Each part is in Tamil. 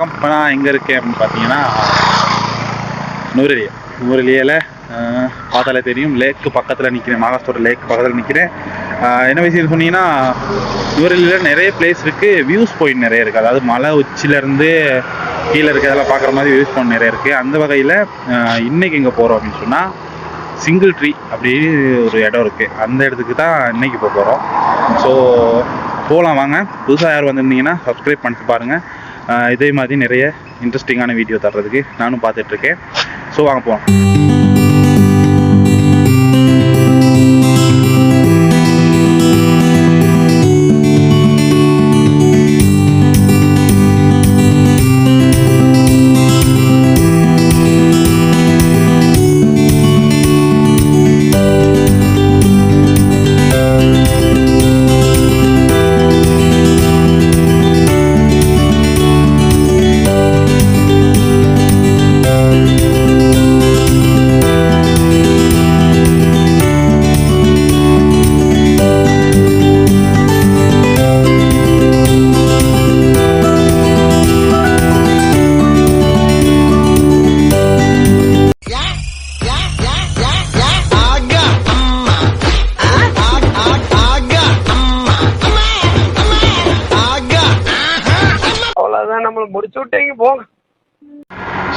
வணக்கம் இப்போ நான் எங்கே இருக்கேன் அப்படின்னு பார்த்தீங்கன்னா நூரெலியா நூரெலியாவில் பார்த்தாலே தெரியும் லேக்கு பக்கத்தில் நிற்கிறேன் மகாஸ்தோட லேக் பக்கத்தில் நிற்கிறேன் என்ன விஷயம் சொன்னீங்கன்னா நூரெலியில் நிறைய பிளேஸ் இருக்குது வியூஸ் பாயிண்ட் நிறைய இருக்குது அதாவது மலை உச்சிலேருந்து கீழே இருக்கிறதெல்லாம் பார்க்குற மாதிரி வியூஸ் பாயிண்ட் நிறைய இருக்குது அந்த வகையில் இன்றைக்கி எங்கே போகிறோம் அப்படின்னு சொன்னால் சிங்கிள் ட்ரீ அப்படின்னு ஒரு இடம் இருக்குது அந்த இடத்துக்கு தான் இன்றைக்கி போக போகிறோம் ஸோ போகலாம் வாங்க. புதுசாக யார் வந்திருந்தீங்கன்னா சப்ஸ்கிரைப் பண்ணிட்டு பாருங்கள் இதே மாதிரி நிறைய இன்ட்ரெஸ்டிங்கான வீடியோ தர்றதுக்கு நானும் பார்த்துட்ருக்கேன் ஸோ வாங்க போகலாம்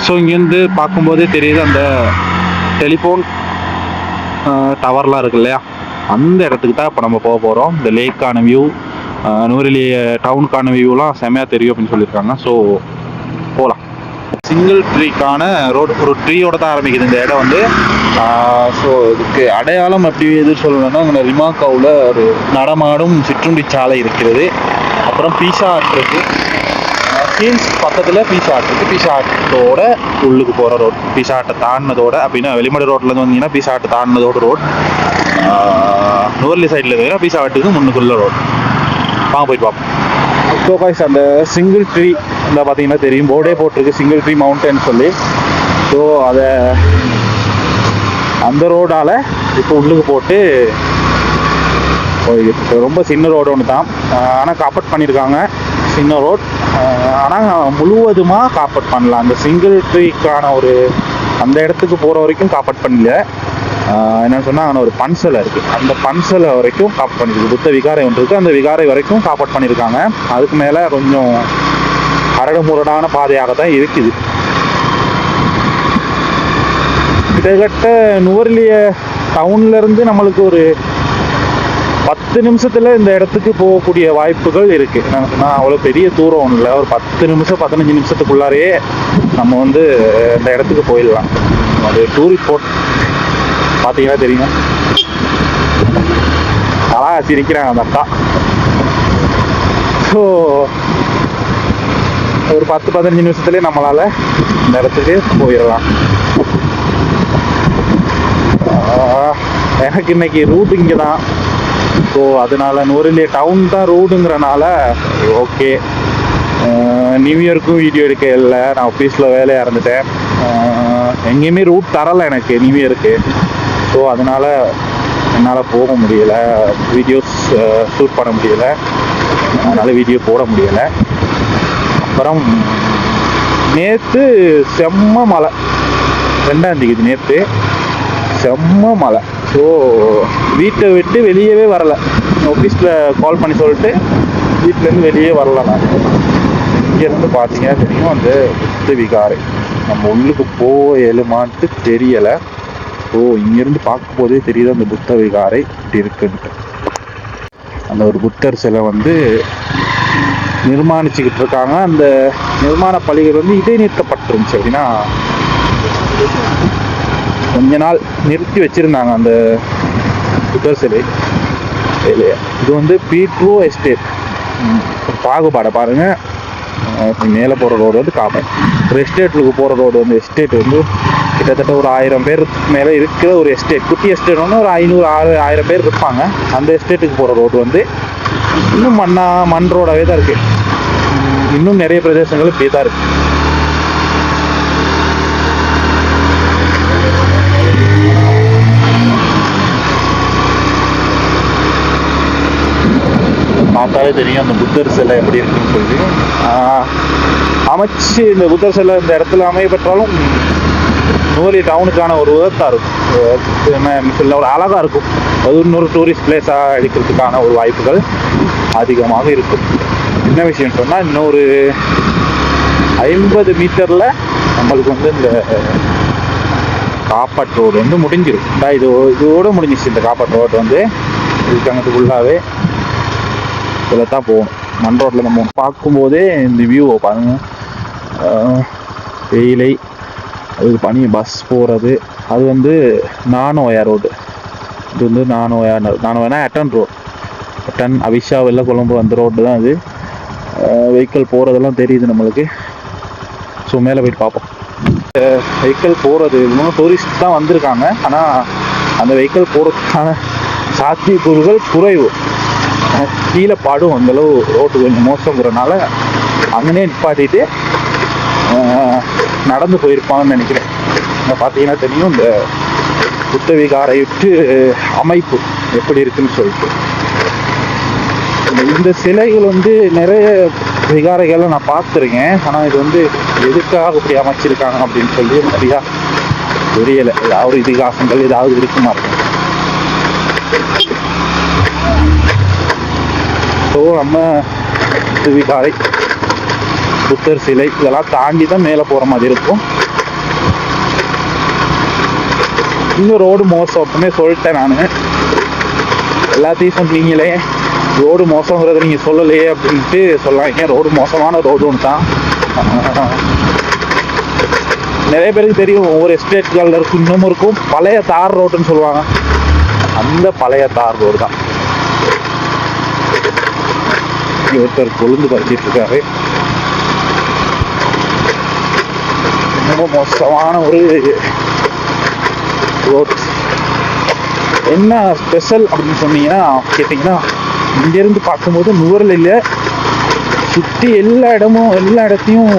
ஸோ இங்கேருந்து பார்க்கும்போதே தெரியுது அந்த டெலிஃபோன் டவர்லாம் இருக்கு இல்லையா? அந்த இடத்துக்கு தான் இப்போ நம்ம போக போகிறோம் இந்த லேக்கான வியூ நூறிலி டவுனுக்கான வியூலாம் செமையாக தெரியும் அப்படின்னு சொல்லியிருக்காங்க. ஸோ போகலாம் சிங்கிள் ட்ரீக்கான ரோடு ஒரு ட்ரீயோட தான் ஆரம்பிக்குது இந்த இடம் வந்து. ஸோ இதுக்கு அடையாளம் எப்படி எது சொல்லணும்னா அங்கே ரிமாக்காவில் ஒரு நடமாடும் சிற்றுண்டி சாலை இருக்கிறது. அப்புறம் பீஸா இருக்குது கீழ்ஸ் பக்கத்தில் பீஸா ஹாட் இருக்குது பீஸா ஹாட்டோட உள்ளுக்கு போகிற ரோட் பீஸா ஹாட்டை தாண்டினதோட அப்படின்னா வெளிமடு ரோட்லேருந்து வந்தீங்கன்னா பீஸா ஆர்ட்டை தாண்டினதோட ரோட் நூர்லி சைடில் இருந்தீங்கன்னா பீஸா ஹாட்டுக்கு முன்னுக்குள்ள ரோட் வாங்க போயிட்டு பார்ப்போம் ஸோ காய்ஸ் அந்த சிங்கிள் ட்ரீ இந்த பார்த்தீங்கன்னா தெரியும். போர்டே போட்டிருக்கு. சிங்கிள் ட்ரீ மவுண்டன் சொல்லி. ஸோ அதை அந்த ரோடால் இப்போ உள்ளுக்கு போட்டு ரொம்ப சின்ன ரோடு ஒன்று தான் ஆனால் காப்பட் பண்ணியிருக்காங்க சின்ன ரோட் ஆனால் முழுவதுமாக காப்பட் பண்ணலாம் அந்த சிங்கிள் ட்ரீக்கான ஒரு அந்த இடத்துக்கு போகிற வரைக்கும் காப்பட் பண்ணல. என்ன சொன்னால் அங்கே ஒரு பன்சலை இருக்குது அந்த பன்சலை வரைக்கும் காப்பட் பண்ணிருக்கு. புத்த விகாரை ஒன்று இருக்குது அந்த விகாரை வரைக்கும் காப்பட் பண்ணியிருக்காங்க அதுக்கு மேலே கொஞ்சம் கரடுமுரடான பாதையாக தான் இருக்குது. கிட்டத்தட்ட நுவர்லிய டவுன்லேருந்து நம்மளுக்கு ஒரு பத்து நிமிஷத்தில் இந்த இடத்துக்கு போகக்கூடிய வாய்ப்புகள் இருக்குது நான் நான் அவ்வளோ பெரிய தூரம் ஒன்றும் இல்லை. ஒரு பத்து நிமிஷம் பதினஞ்சு நிமிஷத்துக்குள்ளாரையே நம்ம வந்து இந்த இடத்துக்கு போயிடலாம். அது டூரிஸ்ட் ஸ்பாட் பார்த்தீங்கன்னா தெரியும்? அழகா சிரிக்கிறாங்க அந்த அக்கா. ஸோ ஒரு பத்து பதினஞ்சு நிமிஷத்துலேயே நம்மளால இந்த இடத்துக்கு போயிடலாம். எனக்கு இன்னைக்கு ரூட் இங்கே தான் ஸோ அதனால நூறிலே டவுன் தான் ரோடுங்கிறனால ஓகே நியூ இயருக்கும் வீடியோ எடுக்க இல்லை. நான் ஆஃபீஸில் வேலையாக இருந்துட்டேன் எங்கேயுமே ரூட் தரலை எனக்கு நியூ இயருக்கு ஸோ அதனால என்னால் போக முடியல. வீடியோஸ் ஷூட் பண்ண முடியல. அதனால் வீடியோ போட முடியலை. அப்புறம் நேற்று செம்ம மழை. ரெண்டாம் தேதி நேற்று செம்ம மழை. ஸோ வீட்டை விட்டு வெளியவே வரல. ஆஃபீஸில் கால் பண்ணி சொல்லிட்டு வீட்டிலேருந்து வெளியே வரல நான். இங்கேருந்து பார்த்தீங்கன்னா தெரியும் அந்த புத்த விகாரை. நம்ம உள்ளுக்கு போயலுமான்ட்டு தெரியலை. ஸோ இங்கேருந்து பார்க்கும் போதே தெரியுது அந்த புத்த விகாரை இப்படி இருக்குன்ட்டு. அந்த ஒரு புத்தர் சிலை வந்து நிர்மாணிச்சுக்கிட்டு இருக்காங்க. அந்த நிர்மாண பள்ளிகள் வந்து இடைநிறுத்தப்பட்டிருந்துச்சு அப்படின்னா கொஞ்ச நாள் நிறுத்தி வச்சிருந்தாங்க அந்த புத்தர் சிலை இல்லையா. இது வந்து பீட்ரோ எஸ்டேட் பாகுபாடை பாருங்க. மேலே போகிற ரோடு வந்து காப்பேன். ஒரு எஸ்டேட்டுக்கு போகிற ரோடு வந்து எஸ்டேட் வந்து கிட்டத்தட்ட ஒரு ஆயிரம் பேர் மேலே இருக்கிற ஒரு எஸ்டேட் குட்டி எஸ்டேட் ஒன்று ஒரு ஐநூறு ஆறு ஆயிரம் பேர் இருப்பாங்க. அந்த எஸ்டேட்டுக்கு போகிற ரோடு வந்து இன்னும் மண்ணா மண் ரோடாகவே தான் இருக்குது இன்னும் நிறைய பிரதேசங்கள் இப்படி தான் இருக்குது பார்த்தாலே தெரியும் அந்த புத்தர் சிலை எப்படி இருக்குன்னு சொல்லி அமைச்சு இந்த புத்தர் சிலை இந்த இடத்துல அமைய பெற்றாலும் நூலி டவுனுக்கான ஒரு உதத்தா இருக்கும். சொல்ல ஒரு அழகா இருக்கும். அது இன்னொரு டூரிஸ்ட் பிளேஸாக எடுக்கிறதுக்கான ஒரு வாய்ப்புகள் அதிகமாக இருக்கும். என்ன விஷயம் சொன்னால் இன்னொரு ஐம்பது மீட்டரில் நம்மளுக்கு வந்து இந்த காப்பாட் ரோடு வந்து முடிஞ்சிடும் இது இதோட முடிஞ்சிச்சு இந்த காப்பாட் ரோடு வந்து. இதுக்கு அங்கிட்டு ஃபுல்லாகவே இதில் தான் போகணும் மண் ரோட்டில் நம்ம பார்க்கும்போதே இந்த வியூவை பாருங்கள் வெயிலை அதுக்கு பனி பஸ் போகிறது அது வந்து நானோயா ரோடு இது வந்து நானோயா நானோயானா Hatton road attend Avissawella Colombo அந்த ரோடு தான் அது. வெஹிக்கிள் போகிறதெல்லாம் தெரியுது நம்மளுக்கு. ஸோ மேலே போயிட்டு பார்ப்போம். வெஹிக்கிள் போகிறது இன்னும் டூரிஸ்ட் தான் வந்திருக்காங்க. ஆனால் அந்த வெஹிக்கிள் போகிறதுக்கான சாத்தியக்கூறுகள் குறைவு. கீழே பாடும் அந்தளவு ரோட்டு கொஞ்சம் மோசங்கிறனால அங்கனே நிப்பாட்டிட்டு நடந்து போயிருப்பாங்கன்னு நினைக்கிறேன். இங்கே பார்த்தீங்கன்னா தெரியும் இந்த புத்த விகாரையுற்று அமைப்பு எப்படி இருக்குன்னு சொல்லிட்டு. இந்த- இந்த சிலைகள் வந்து நிறைய விகாரைகளை நான் பார்த்துருக்கேன். ஆனால் இது வந்து எதுக்காக இப்படி அமைச்சிருக்காங்க அப்படின்னு சொல்லி நிறையா தெரியலை. ஏதாவது இதிகாசங்கள் ஏதாவது இருக்குமா இருக்கும்? ஸோ நம்ம திருவிகாரை புத்தர் சிலை இதெல்லாம் தாண்டி தான் மேலே போகிற மாதிரி இருக்கும். இன்னும் ரோடு மோசம் அப்பவுமே சொல்லிட்டேன் நான். எல்லாத்தையும் சொன்னீங்களே ரோடு மோசங்கிறத நீங்கள் சொல்லலையே அப்படின்ட்டு சொல்லாங்க ரோடு மோசமான ரோடு ஒன்று தான். நிறைய பேருக்கு தெரியும் ஒவ்வொரு எஸ்டேட்களில் இருக்கும் இன்னமும் இருக்கும். பழைய தார் ரோடுன்னு சொல்லுவாங்க. அந்த பழைய தார் ரோடு தான். இங்க ஒருத்தர் கொழுந்து பறிச்சிட்டு இருக்காரு. ரொம்ப மோசமான ஒரு ரோட் என்ன ஸ்பெஷல் அப்படின்னு சொன்னீங்கன்னா கேட்டிங்கன்னா இங்கேருந்து பார்க்கும்போது நுவரலில் சுற்றி எல்லா இடமும் எல்லா இடத்தையும்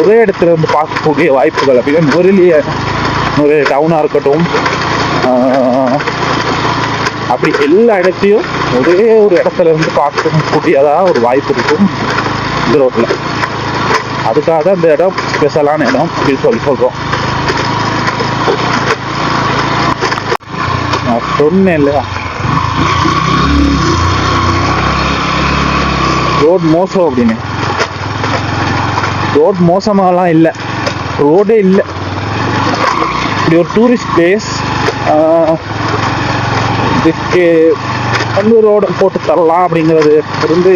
ஒரே இடத்துல இருந்து பார்க்கக்கூடிய வாய்ப்புகள் அப்படின்னா நுவரெலிய ஒரு டவுனாக இருக்கட்டும் அப்படி எல்லா இடத்தையும் ஒரே ஒரு இடத்துல இருந்து பார்க்கக்கூடியதாக ஒரு வாய்ப்பு இருக்கும். இந்த அதுக்காக அந்த இடம் ஸ்பெஷலான இடம் அப்படின்னு சொல்லி சொல்கிறோம் நான் சொன்னேன் இல்லையா? ரோட் மோசம் அப்படின்னு. ரோட் மோசமாலாம் இல்லை. ரோடே இல்லை. இப்படி ஒரு டூரிஸ்ட் பிளேஸ் இதுக்கு கண்ணூரோட போட்டு தரலாம் அப்படிங்கிறது இருந்து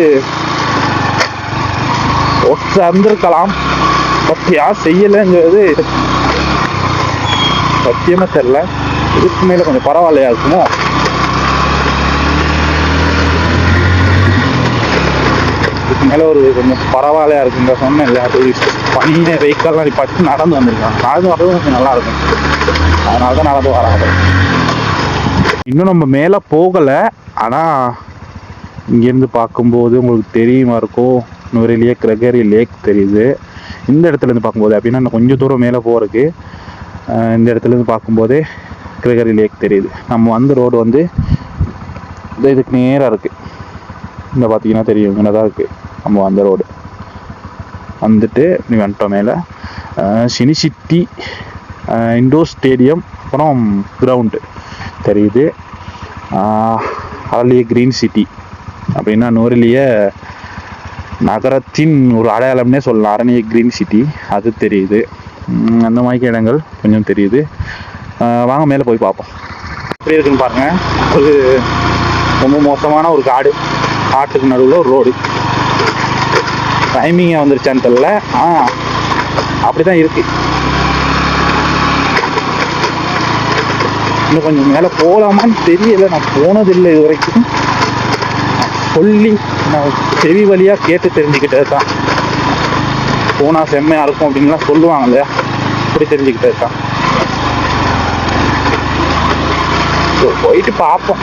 தந்திருக்கலாம் பட் யார் செய்யலைங்கிறது சத்தியமாக தெரில இதுக்கு மேலே கொஞ்சம் பரவாயில்லையா இருக்குமோ? இதுக்கு மேலே ஒரு கொஞ்சம் பரவாயில்லையா இருக்குங்க சொன்னேன் இல்லையா? டூரிஸ்ட் பனியை வெஹிக்கல்லாம் நிப்பாட்டி நடந்து வந்திருக்காங்க. நடந்து வர்றது கொஞ்சம் நல்லா இருக்கும். அதனால தான் நடந்து வராங்க. இன்னும் நம்ம மேலே போகலை. ஆனால் இங்கேருந்து பார்க்கும்போது உங்களுக்கு தெரியுமா இருக்கும் நுரையிலேயே கிரகரி லேக் தெரியுது. இந்த இடத்துலேருந்து பார்க்கும்போது அப்படின்னா இன்னும் கொஞ்சம் தூரம் மேலே போகிறதுக்கு இந்த இடத்துல இருந்து பார்க்கும்போதே கிரகரி லேக் தெரியுது. நம்ம வந்த ரோடு வந்து இந்த இதுக்கு நேராக இருக்குது இந்த பார்த்தீங்கன்னா தெரியும் இங்கே தான் இருக்குது நம்ம வந்த ரோடு. வந்துட்டு இப்படி வந்துட்டோம் மேலே. சினி சிட்டி இண்டோர் ஸ்டேடியம் அப்புறம் கிரவுண்டு. தெரியுது. அரளிய க்ரீன் சிட்டி. அப்படின்னா நூறிலிய நகரத்தின் ஒரு அடையாளம்னே சொல்லலாம். அரணிய க்ரீன் சிட்டி அது தெரியுது. அந்த மாதிரி இடங்கள் கொஞ்சம் தெரியுது. வாங்க மேலே போய் பார்ப்போம். எப்படி இருக்குன்னு பாருங்க. ஒரு ரொம்ப மோசமான ஒரு காடு. காட்டுக்கு நடுவில் ஒரு ரோடு. டைமிங்காக வந்துருச்சான்னு தெரில ஆ அப்படி தான் இருக்குது இன்னும் கொஞ்சம் மேலே போகலாமான்னு தெரியல. நான் போனதில்லை இது வரைக்கும் சொல்லி நான் செவி வழியாக கேட்டு தெரிஞ்சுக்கிட்டது தான் போனால் செம்மையாக இருக்கும் அப்படின்லாம் சொல்லுவாங்க இல்லையா அப்படி தெரிஞ்சுக்கிட்டது தான் ஸோ போயிட்டு பார்ப்போம்.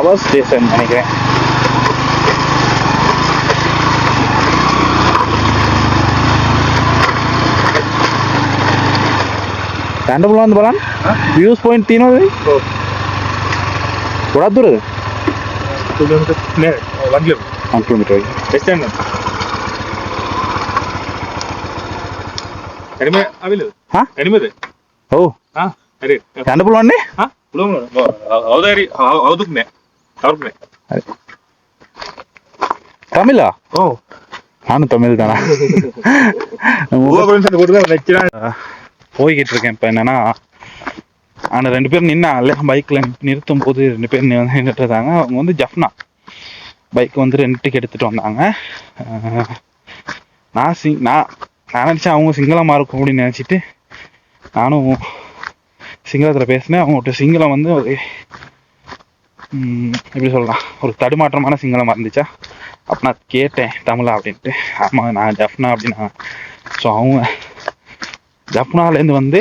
பவர் ஸ்டேஷன் நினைக்கிறேன் கண்டுபிடிலாம் வந்து போலாம் வியூஸ் பாயிண்ட் தீனோ थोड़ा दूर है टू किलोमीटर नहीं वन किलोमीटर वन किलोमीटर ಎಷ್ಟು ಟೈಮ್ ಕಡಿಮೆ ಆಗಿಲ್ಲ ಹಾ ಕಡಿಮೆ ಇದೆ ಓ ಹಾ ಅರೆ ಕಂಡ ಪುಲವಣ್ಣೆ ಹಾ ಪುಲವಣ್ಣ ಹೌದಾ ರೀ ಹೌದಕ್ಕೆ தமிழா ஓ நானும் தமிழ் தானா போய்கிட்டு இருக்கேன் இப்போ என்னன்னா ஆனால் ரெண்டு பேரும் நின்னாங்கல்ல பைக்கில் நிறுத்தும் போது ரெண்டு பேர் நின்றுட்டுருந்தாங்க அவங்க வந்து ஜஃப்னா பைக் வந்து ரெண்டுக்கு எடுத்துட்டு வந்தாங்க நான் சிங் நான் நான் நினச்சேன் அவங்க சிங்களமாக இருக்கும் அப்படின்னு நினச்சிட்டு நானும் சிங்களத்தில் பேசினேன் அவங்ககிட்ட சிங்களம் வந்து எப்படி சொல்லலாம்? ஒரு தடுமாற்றமான சிங்களமாக இருந்துச்சா? அப்போ நான் கேட்டேன் தமிழா? அப்படின்ட்டு. ஆமாம் நான் ஜப்னா அப்படின்னா ஸோ அவங்க ஜப்னாலேருந்து வந்து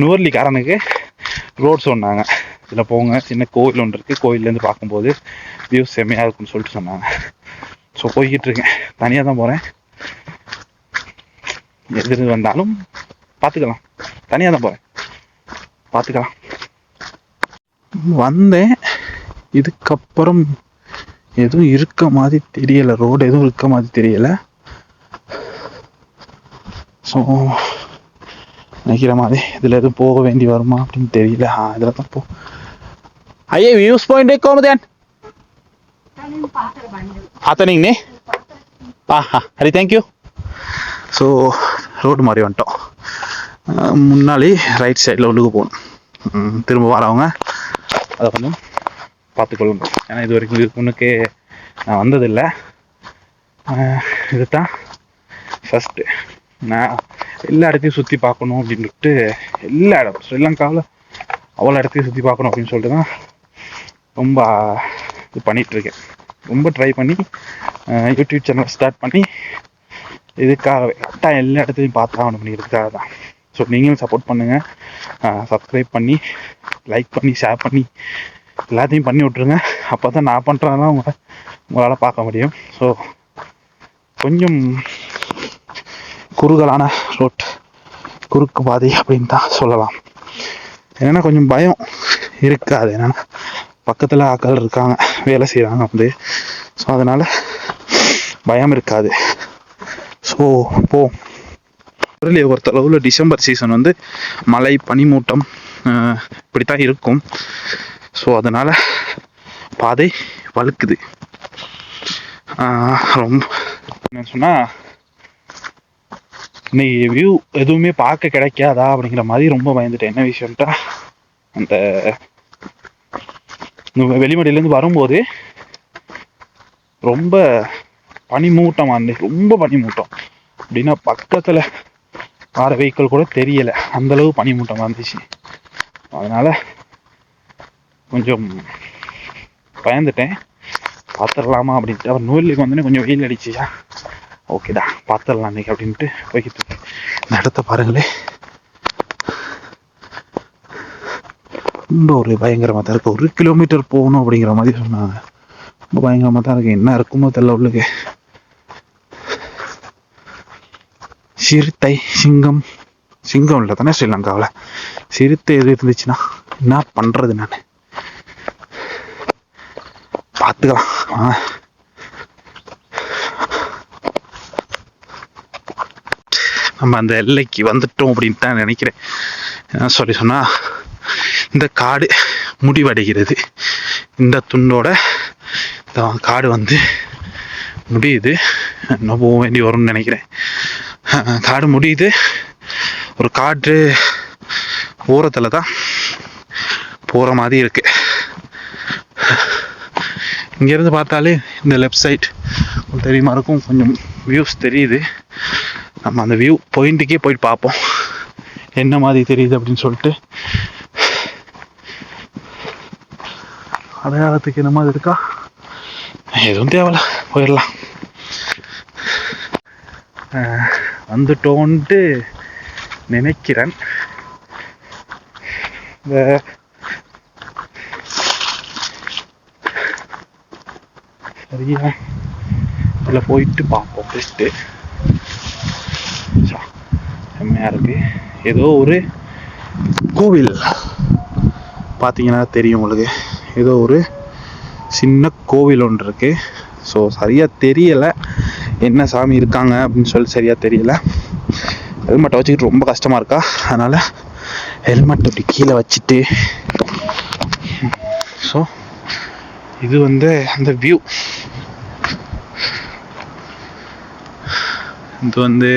நுவர்லிக்காரனுக்கு ரோட் சொன்னாங்க. இதில் போங்க சின்ன கோவில் ஒன்று இருக்குது கோவில்லேருந்து பார்க்கும்போது வியூஸ் செம்மையாக இருக்கும்னு சொல்லிட்டு சொன்னாங்க. ஸோ போய்கிட்டு இருக்கேன். தனியாக தான் போகிறேன் எது வந்தாலும் பார்த்துக்கலாம். தனியாக தான் போகிறேன் பார்த்துக்கலாம். வந்தேன். இதுக்கப்புறம் எதுவும் இருக்க மாதிரி தெரியல. ரோடு எதுவும் இருக்க மாதிரி தெரியல. ஸோ நினைக்கிற மாதிரி இதில் எதுவும் போக வேண்டி வருமா அப்படின்னு தெரியல. ஆ இதில் தான் போ. ஐயே வியூஸ் பாயிண்ட் கோமதேன் ஆத்தனிங் ஆ ஆ ஹரி தேங்க்யூ ஸோ ரோடு மாதிரி வந்துட்டோம். முன்னாடி ரைட் சைடில் உள்ளுக்கு போகணும். திரும்ப வரவங்க அதை கொஞ்சம் பார்த்துக்கொள்ளணும் ஏன்னா இது வரைக்கும் இது பொண்ணுக்கு நான் வந்ததில்லை. இதுதான் ஃபஸ்ட்டு நான் எல்லா இடத்தையும் சுற்றி பார்க்கணும் அப்படின்ட்டு எல்லா இடம் ஸ்ரீலங்காவில் அவ்வளோ இடத்தையும் சுற்றி பார்க்கணும் அப்படின்னு சொல்லிட்டு தான் ரொம்ப இது பண்ணிகிட்ருக்கேன் ரொம்ப ட்ரை பண்ணி யூடியூப் சேனல் ஸ்டார்ட் பண்ணி இதுக்காகவே கரெக்டாக எல்லா இடத்தையும் பார்த்தாகணும் அப்படிங்கிறதுக்காக தான். ஸோ நீங்களும் சப்போர்ட் பண்ணுங்கள் சப்ஸ்கிரைப் பண்ணி லைக் பண்ணி ஷேர் பண்ணி எல்லாத்தையும் பண்ணி விட்ருங்க அப்போ தான் நான் பண்ணுறதெல்லாம் உங்களை உங்களால் பார்க்க முடியும். ஸோ கொஞ்சம் குறுகலான ரோட் குறுக்கு பாதை அப்படின்னு தான் சொல்லலாம். என்னென்னா கொஞ்சம் பயம் இருக்காது. என்னென்னா பக்கத்தில் ஆக்கள் இருக்காங்க வேலை செய்கிறாங்க வந்து ஸோ அதனால் பயம் இருக்காது. ஸோ போ. ஊரில் பொறுத்தளவில் டிசம்பர் சீசன் வந்து மழை பனிமூட்டம் அஹ், இப்படித்தான் இருக்கும். ஸோ அதனால் பாதை வழுக்குது. ரொம்ப என்ன சொன்னால் இன்னைக்கு வியூ எதுவுமே பார்க்க கிடைக்காதா அப்படிங்கிற மாதிரி ரொம்ப பயந்துட்டேன். என்ன விஷயம்ட்டா அந்த வெளிமடையிலேருந்து வரும்போது ரொம்ப பனிமூட்டமாக இருந்துச்சு ரொம்ப பனிமூட்டம். அப்படின்னா பக்கத்தில் வர வெஹிக்கிள் கூட தெரியலை. அந்தளவு பனிமூட்டமாக இருந்துச்சு அதனால் கொஞ்சம் பயந்துட்டேன். பார்த்துடலாமா அப்படின்ட்டு. அவர் நூலுக்கு வந்தோடனே கொஞ்சம் வெயில் அடிச்சியா ஓகேடா பார்த்துடலாம் இன்னைக்கு அப்படின்ட்டு போய்கிட்டு இருக்கேன். பாருங்களேன் ரொம்ப ஒரு பயங்கரமாக தான் இருக்கு ஒரு கிலோமீட்டர் போகணும் அப்படிங்கிற மாதிரி சொன்னாங்க. ரொம்ப பயங்கரமாக தான் இருக்கு. என்ன இருக்குமோ தெரியல உள்ளுக்கு. சிறுத்தை சிங்கம். சிங்கம் இல்லை தானே ஸ்ரீலங்காவில். சிறுத்தை எது இருந்துச்சுன்னா என்ன பண்ணுறது நான்? பார்த்துக்கலாம். நம்ம அந்த எல்லைக்கு வந்துட்டோம் அப்படின்ட்டு தான் நினைக்கிறேன். என்ன சொல்லி சொன்னா இந்த காடு முடிவடைகிறது. இந்த துண்டோட இந்த காடு வந்து முடியுது. இன்னும் போக வேண்டி வரும்னு நினைக்கிறேன். காடு முடியுது. ஒரு காடு ஓரத்தில் தான் போகிற மாதிரி இருக்கு. இங்கேருந்து பார்த்தாலே இந்த லெஃப்ட் சைட் தெரியுமா இருக்கும் கொஞ்சம் வியூஸ் தெரியுது. நம்ம அந்த வியூ பாயிண்ட்டுக்கே போயிட்டு பார்ப்போம். என்ன மாதிரி தெரியுது அப்படின்னு சொல்லிட்டு. அடையாளத்துக்கு என்ன மாதிரி இருக்கா? எதுவும் தேவையில்ல. போயிடலாம். அஹ், வந்துட்டோன்ட்டு நினைக்கிறேன். இந்த சரியா? இதில் போயிட்டு பார்ப்போம் ஃபஸ்ட்டு செம்மையாக இருக்கு. ஏதோ ஒரு கோவில். பார்த்தீங்கன்னா தெரியும் உங்களுக்கு. ஏதோ ஒரு சின்ன கோவில் ஒன்று இருக்கு. ஸோ சரியாக தெரியலை. என்ன சாமி இருக்காங்க அப்படின்னு சொல்லி சரியாக தெரியல. ஹெல்மெட்டை வச்சுக்கிட்டு ரொம்ப கஷ்டமாக இருக்கா? அதனால் ஹெல்மெட் இப்படி கீழே வச்சுட்டு ஸோ இது வந்து அந்த வியூ இது வந்து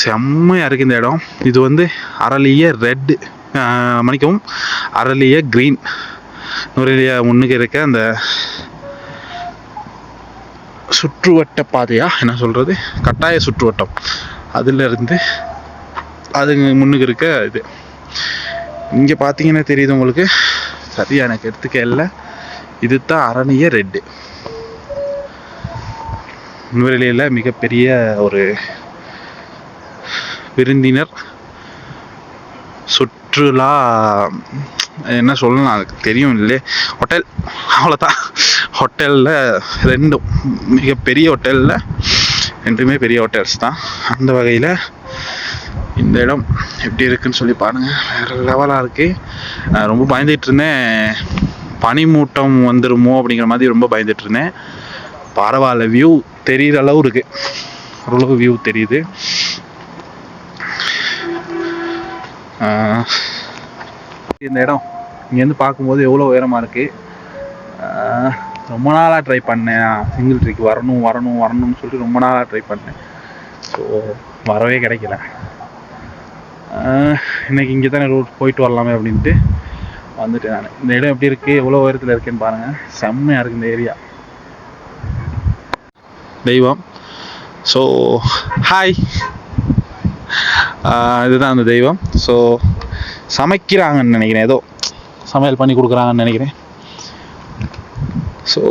செம்மையாக இருக்குது இந்த இடம். இது வந்து அரளிய ரெட் மணிக்கவும் அரளிய க்ரீன் நுரையிலியா முன்னுக்கு இருக்க அந்த சுற்றுவட்ட பாதையா என்ன சொல்கிறது கட்டாய சுற்றுவட்டம். அதுல இருந்து அது முன்னுக்கு இருக்க இது. இங்கே பார்த்தீங்கன்னா தெரியுது உங்களுக்கு. சரியா எனக்கு எடுத்துக்க இல்லை இது தான் அரணிய ரெட்டு. நுவரெலியில் மிகப்பெரிய ஒரு விருந்தினர். சுற்றுலா என்ன சொல்லலாம் அதுக்கு தெரியும் இல்லையே. ஹோட்டல் அவ்வளோதான் ஹோட்டலில் ரெண்டும். மிகப்பெரிய ஹோட்டலில் ரெண்டுமே பெரிய ஹோட்டல்ஸ் தான். அந்த வகையில் இந்த இடம் எப்படி இருக்குன்னு சொல்லி பாருங்கள் வேறு லெவலாக இருக்குது ரொம்ப பயந்துகிட்டு இருந்தேன். பனிமூட்டம் வந்துருமோ அப்படிங்கிற மாதிரி ரொம்ப பயந்துட்டு இருந்தேன். பரவாயில்ல வியூ தெரிகிற அளவு இருக்கு. ஓரளவு வியூ தெரியுது. இந்த இடம் இங்கேருந்து பார்க்கும்போது எவ்வளோ உயரமாக இருக்குது ரொம்ப நாளாக ட்ரை பண்ணேன். சிங்கிள் ட்ரிக் வரணும் வரணும் வரணும்னு சொல்லிட்டு ரொம்ப நாளாக ட்ரை பண்ணேன். ஸோ வரவே கிடைக்கல. ஆஹ் இன்னைக்கு இங்கே தானே ரோட் போயிட்டு வரலாமே அப்படின்ட்டு. வந்துட்டேன் நான். இந்த இடம் எப்படி இருக்குது எவ்வளோ உயரத்தில் இருக்குன்னு பாருங்கள் செம்மையாக இருக்குது இந்த ஏரியா தெய்வம். ஸோ ஹாய் இதுதான் அந்த தெய்வம். ஸோ சமைக்கிறாங்கன்னு நினைக்கிறேன். ஏதோ சமையல் பண்ணி கொடுக்குறாங்கன்னு நினைக்கிறேன். ஸோ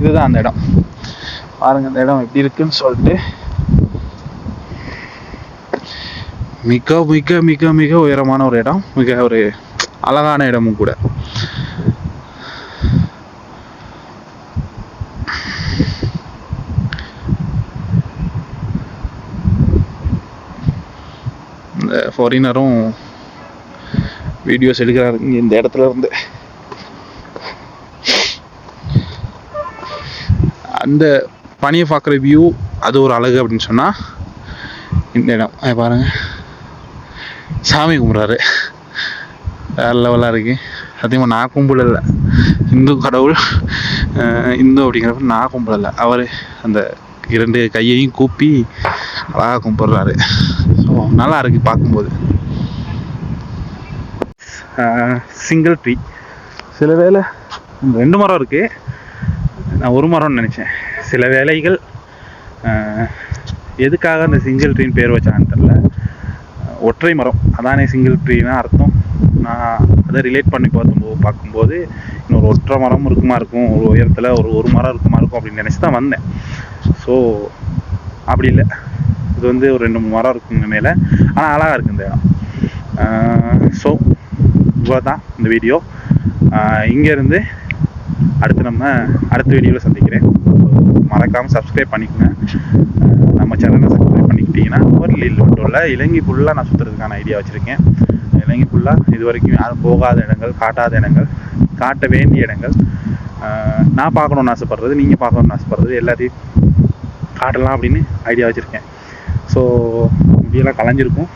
இதுதான் அந்த இடம். பாருங்க இந்த இடம் எப்படி இருக்குன்னு சொல்லிட்டு. மிக மிக மிக மிக உயரமான ஒரு இடம். மிக ஒரு அழகான இடமும் கூட. இந்த ஃபாரினரும் வீடியோஸ் எடுக்கிறாரு. இந்த இடத்துல இருந்து. அந்த பனியை பார்க்குற வியூ அது ஒரு அழகு அப்படின்னு சொன்னால் இந்த இடம். பாருங்கள் பாருங்க. சாமி கும்பிட்றாரு. வேறு லெவலாக இருக்குது சத்தியமாக நான் கும்பிடலை. இந்து கடவுள் இந்து அப்படிங்கிறப்ப நான் கும்பிடலை. அவர் அந்த இரண்டு கையையும் கூப்பி அழகாக கும்பிட்றாரு. ஸோ நல்லா இருக்குது பார்க்கும்போது. சிங்கிள் ட்ரீ சில வேளை ரெண்டு மரம் இருக்குது நான் ஒரு மரம்னு நினச்சேன். சில வேலைகள் எதுக்காக அந்த சிங்கிள் ட்ரீன்னு பேர் வச்சாங்கன்னு தெரில ஒற்றை மரம். அதானே சிங்கிள் ட்ரீனா அர்த்தம். நான் அதை ரிலேட் பண்ணி பார்க்கும்போது பார்க்கும்போது இன்னொரு ஒற்றை மரம் இருக்குமா இருக்கும்? ஒரு உயரத்தில் ஒரு ஒரு மரம் இருக்குமா இருக்கும் அப்படின்னு நினச்சி தான் வந்தேன். ஸோ அப்படி இல்லை. இது வந்து ஒரு ரெண்டு மூணு மரம் இருக்குங்க மேலே. ஆனால் அழகாக இருக்குது இந்த இடம். ஸோ இவ்வளோ தான் இந்த வீடியோ இங்கேருந்து அடுத்து நம்ம அடுத்த வீடியோவில் சந்திக்கிறேன். மறக்காமல் சப்ஸ்கிரைப் பண்ணிக்கோங்க. நம்ம சேனலை சப்ஸ்கிரைப் பண்ணிக்கிட்டிங்கன்னா ஒரு லீல் மட்டும் இல்லை இலங்கை ஃபுல்லாக நான் சுற்றுறதுக்கான ஐடியா வச்சுருக்கேன். இலங்கை ஃபுல்லாக இது வரைக்கும் யாரும் போகாத இடங்கள் காட்டாத இடங்கள் காட்ட வேண்டிய இடங்கள். நான் பார்க்கணுன்னு ஆசைப்பட்றது நீங்கள் பார்க்கணுன்னு ஆசைப்பட்றது எல்லாத்தையும் காட்டலாம் அப்படின்னு ஐடியா வச்சுருக்கேன். ஸோ இப்படியெல்லாம் கலைஞ்சிருக்கும்.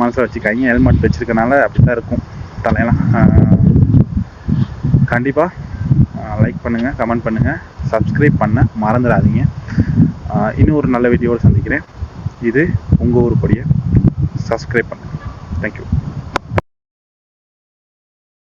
மனசில் வச்சுக்காங்க ஹெல்மெட் வச்சுருக்கனால அப்படி தான் இருக்கும் தலையெல்லாம். கண்டிப்பாக லைக் பண்ணுங்கள் கமெண்ட் பண்ணுங்கள் சப்ஸ்கிரைப் பண்ண மறந்துடாதீங்க. இன்னும் ஒரு நல்ல வீடியோவில் சந்திக்கிறேன். இது உங்கள் ஊர் படியை சப்ஸ்கிரைப் பண்ணுங்கள் தேங்க்யூ